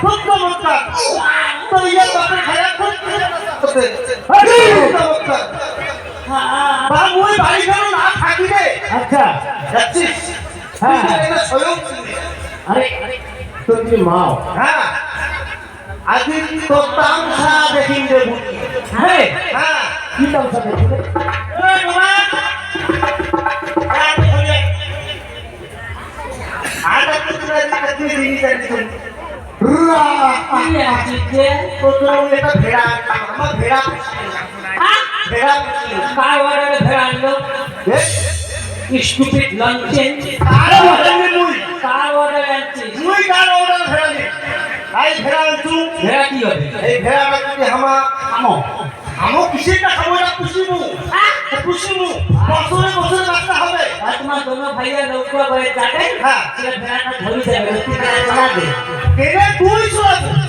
খুব চমৎকার তো ইয়ে বাপের খায়া খুব চমৎকার চমৎকার বা বাড়ি কেন না থাকি রে আচ্ছা যাচ্ছিস? হ্যাঁ। স্বয়ং আরে তোর কি মাও? হ্যাঁ। আজকে তোর তামসা দেখিন রে হ্যাঁ। হ্যাঁ। কি তামসা দেখি काय वाढायला भेळ आणलं स्टुपिट लंचेंज काय वाढायला मुई काय वाढायला मुई काय वाढायला भेळाने काय भेळा आणतो भेळा की होते हे भेळा म्हणजे हमा हमो আমো কিসের না খাব না পুষিমু পুষিমু বছরে বছরে রাখতে হবে আর তোমার দোনো ভাইয়া নৌকা করে যাবে হ্যাঁ সেটা ভেড়াটা ধরে যাবে কেনে দুই সো আছে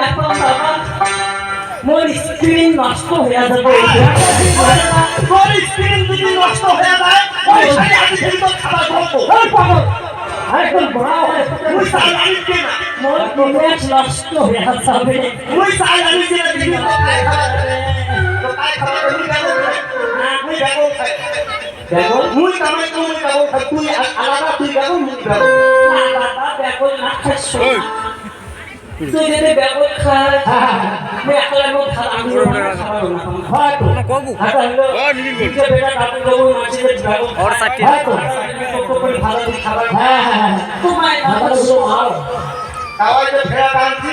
নাপাম বাবা মোর স্ক্রিন নষ্ট হয়ে যাবে। তোর স্ক্রিন যদি নষ্ট হয়ে যায় ওই আমি কিন্তু কেনা মোর কেনা তো খাবার তো খাই খাবার তুই দেখো তুই দেখো খাই। দেখো মুই কামাই তো মুই তুই আলাদা তুই তুই যদি ব্যাপক খাস আমি একলা লোক আমি খাব না হয়তো কবু হয়তো বেটা কাপড় দেবো মাছের ব্যাপক আর সাথে। হয়তো ভালো খাবার হ্যাঁ হ্যাঁ। তোমায় ভালো খাও একটা ধরেছি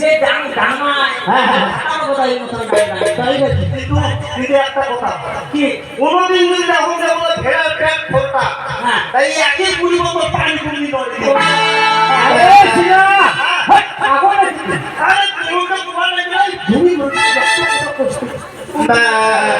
যে দাম দামায়। হ্যাঁ তার কথাই মতন তাই কিন্তু একটা কথা। কি? কোনদিন যদি রাহুল যাব ভেড়ার হ্যাঁ। তাই একে কুড়ি মতো পানি কুড়ি হ্যাঁ। নয়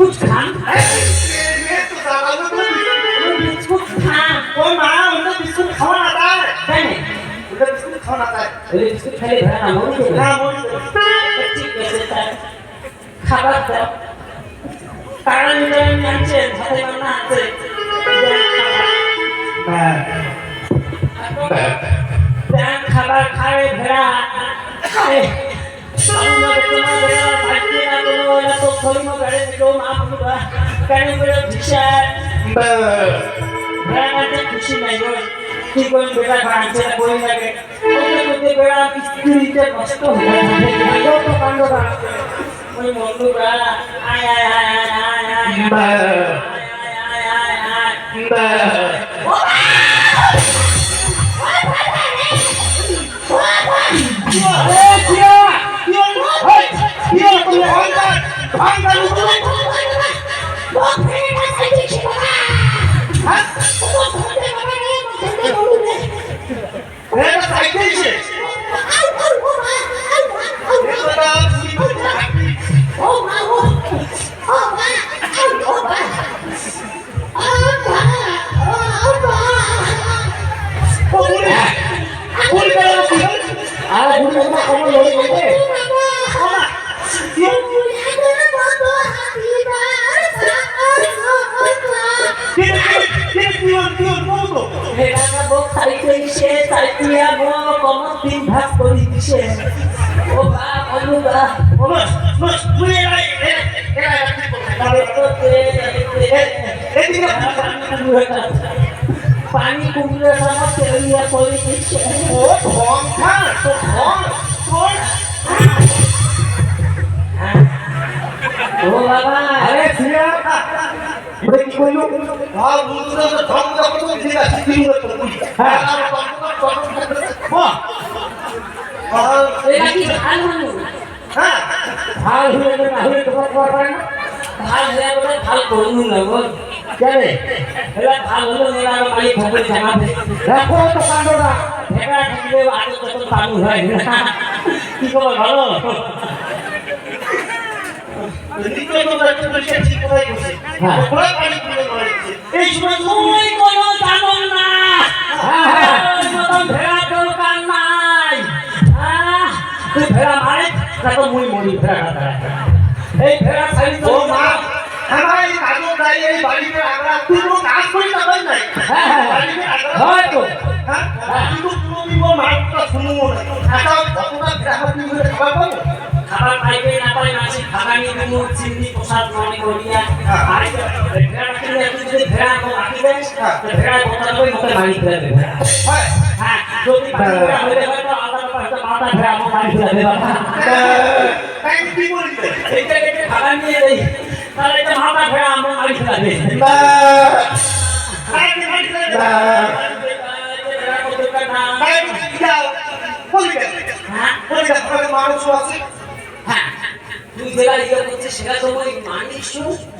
বিস্কুট খান। বিস্কুট খান মা ওটা বিস্কুট খাওয়া না তাই? তাই না? ওটা বিস্কুট খাওয়া না তাই? ওই বিস্কুট খেলে ভেড়া না মরে যাবে না বলি ঠিক আছে তাই। খাবার দাও। কারণ আছে ভাতে রান্না আছে। ব্যাং খাবার খায় ভেড়া খুশি নাই কি বেড়া বাঁচছে না কই লাগে বেড়া স্ত্রীতে কষ্ট হয়ে কাণ্ড বাড়ছে ওই মন্ডুরা আয় আয় আয় আয় আয় আয় আয় আয় আয় আয় Ai, কি হল কি হল বলো তো ভেড়াটা বউ খাইতে দিছে চাইতিয়া বউ কমর তিন ভাগ করে দিছে ও বা বলু বা বস বস তুই এরা এরা পানি কুমড়ে তেলিয়া করে ও ঢং খা তো ঢং তোর ও বাবা আরে সিয়া ওটা কি কইলো ভাব বুঝতে তো ভালো গেলে না হলে তোমার খবর পারে না ভালো হয়ে বলে ভালো করুন না বল এবার ভালো হলো হয়তো হ্যাঁ কিন্তু তুমি ও শুনব না এটা কতটা গ্রাহক তুমি খাবার পাবো খাবার পাইবে না পাই মাছি খাগানি দিমু চিনি প্রসাদ মনে করিয়া। আর ভেড়া কিনে তুই যদি ভেড়া কো রাখি হ্যাঁ। ভেড়া কথা কই মতে মারি ফেলে দেবে হয় হ্যাঁ যদি পানি ভেড়া হইলে হয়তো আলাদা পাঁচটা মাথা ভেড়া মো মারি ফেলে দেবে তাই কি বলতে এইটা কেটে খাবার নিয়ে দেই তাহলে এটা মাথা ভেড়া আমরা মারি ফেলে দেবে মানুষ আছে হ্যাঁ। তুই যেটা ইয়ে করছিস সেটা তো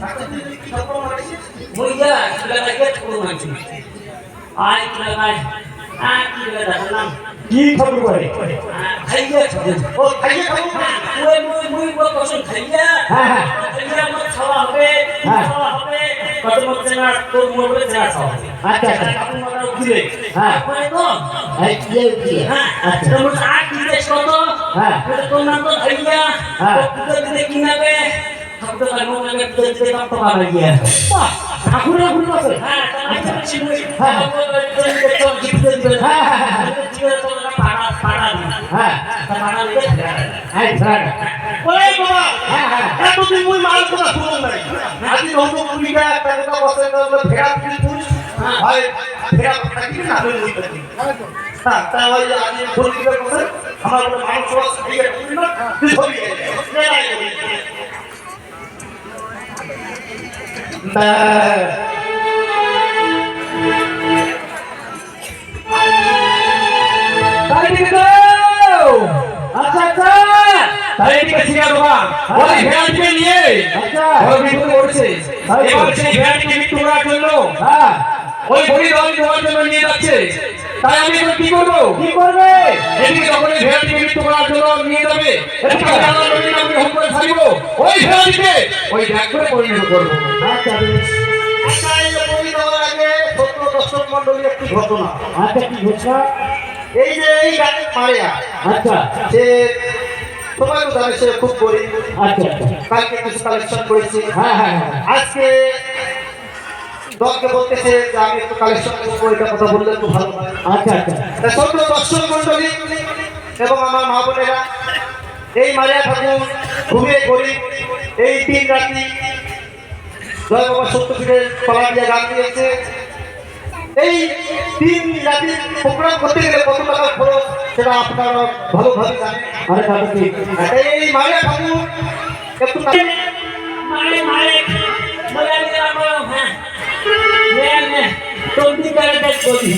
তাতে তুই কি খবর সেটা লাগে ঠকুর মানছি আয় কি লাগাই আয় কি লাগা দেখালাম কি খবর করে? খাইয়া ও খাইয়ে খাব? ওই মুই মুই বল কসম খাইয়া হ্যাঁ, হ্যাঁ। খাইয়া মত খাওয়া হবে হ্যাঁ। খাওয়া হবে। কত মত চেনা তোর মোবাইলে চেনা খাওয়া হবে। আচ্ছা, আচ্ছা। কাপড় মাথা উঠিলে হ্যাঁ। মানে তো? এই ইয়ে হ্যাঁ। আচ্ছা। তোর আট দিতেছ কত হ্যাঁ। তোর নাম তো খাইয়া হ্যাঁ। তো দিতে কি নাবে ঠাকুরের আছে হ্যাঁ। হ্যাঁ। হ্যাঁ তো জিততে হ্যাঁ, হ্যাঁ, হ্যাঁ। তো হ্যাঁ হ্যাঁ হ্যাঁ এতদিন মুই মাল কথা কুড়িটা একটা বসে ফেরা ভাই ফেরা হ্যাঁ তাই ওই আজি বসে আমার বলে মানুষ আছে ঠিক না তুই ধরি না ওই ভেড়াটিকে নিয়ে আচ্ছা। বড় বিপদে পড়েছে এবার সেই ভেড়াটিকে মৃত্যু করার জন্য হ্যাঁ ওই বলি দল দেওয়ার জন্য নিয়ে যাচ্ছে। তাই আমি এখন কি করব? কি করবে? এদিকে যখন এই ভেড়াটিকে মৃত্যু করার জন্য নিয়ে যাবে এদিকে আমি হুকুম করে ছাড়িব। ওই ভেড়াটিকে ওই ব্যাগ করে পরিণত করব। আচ্ছা বেশ। আচ্ছা এই বলি দেওয়ার আগে সত্য দর্শক মন্ডলী একটি ঘটনা। আচ্ছা কি ঘটনা? এই যে এই গাড়ি মারিয়া আচ্ছা। সে সবাই তো জানে সে খুব গরিব। আচ্ছা আচ্ছা। কালকে কিছু কালেকশন করেছি। হ্যাঁ হ্যাঁ হ্যাঁ। আজকে দলকে বলতেছে যে আমি একটু কালেকশন করব এটা কথা বললে একটু ভালো আচ্ছা আচ্ছা। সত্য দর্শক মন্ডলী এবং আমার মা বোনেরা এই মারিয়া ঠাকুর ঘুমিয়ে গরিব এই তিন রাতি জয় বাবা সত্যপীঠের তলা দিয়ে গান দিয়েছে। এই তিন রাতি প্রোগ্রাম করতে গেলে কত টাকা খরচ সেটা আপনারা ভালোভাবে জানেন। আরে কি? এই মারিয়া ঠাকুর একটু মারে মারে। বলে বলো হ্যাঁ। নে তুমি করে দেখ বলি।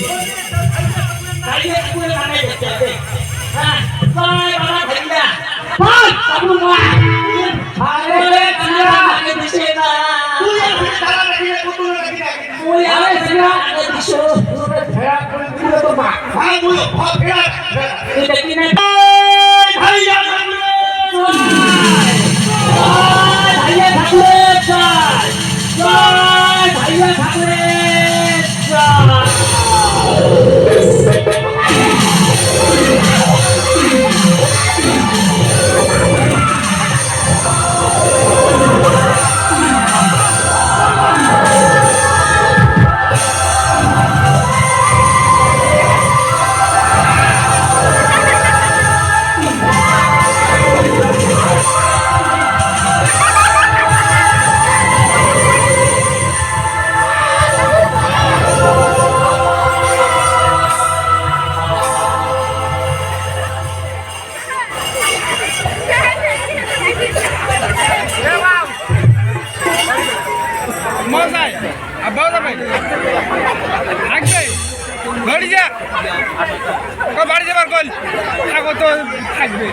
কালিয়ে পুরো মানে দেখতে হ্যাঁ। বাবা ভাইয়া বল কাপড় মা ভাইয়া ঠাকুরের জয়। জয় ভাইয়া ঠাকুরের বাড়ি যাবার কল। এখন তো থাকবে।